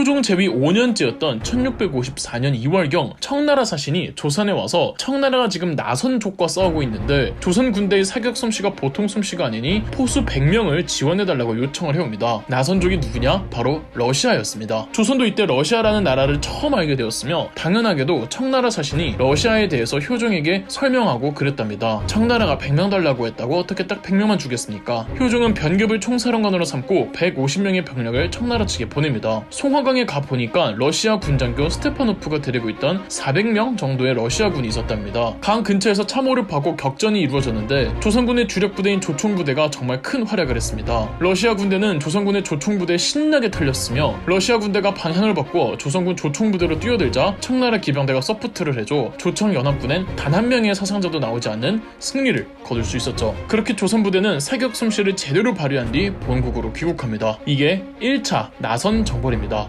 효종 제위 5년째였던 1654년 2월경 청나라 사신이 조선에 와서 청나라가 지금 나선족과 싸우고 있는데 조선 군대의 사격 솜씨가 보통 솜씨가 아니니 포수 100명을 지원해달라고 요청을 해옵니다. 나선족이 누구냐? 바로 러시아였습니다. 조선도 이때 러시아라는 나라를 처음 알게 되었으며 당연하게도 청나라 사신이 러시아에 대해서 효종에게 설명하고 그랬답니다. 청나라가 100명 달라고 했다고 어떻게 딱 100명만 주겠습니까? 효종은 변급을 총사령관으로 삼고 150명의 병력을 청나라 측에 보냅니다. 송화 강에 가보니까 러시아 군장교 스테파노프가 데리고 있던 400명 정도의 러시아군이 있었답니다. 강 근처에서 참호를 파고 격전이 이루어졌는데 조선군의 주력 부대인 조총부대가 정말 큰 활약을 했습니다. 러시아 군대는 조선군의 조총부대에 신나게 털렸으며 러시아 군대가 방향을 바꿔 조선군 조총부대로 뛰어들자 청나라 기병대가 서포트를 해줘 조청 연합군엔 단 한 명의 사상자도 나오지 않는 승리를 거둘 수 있었죠. 그렇게 조선부대는 사격 솜씨를 제대로 발휘한 뒤 본국으로 귀국합니다. 이게 1차 나선 정벌입니다.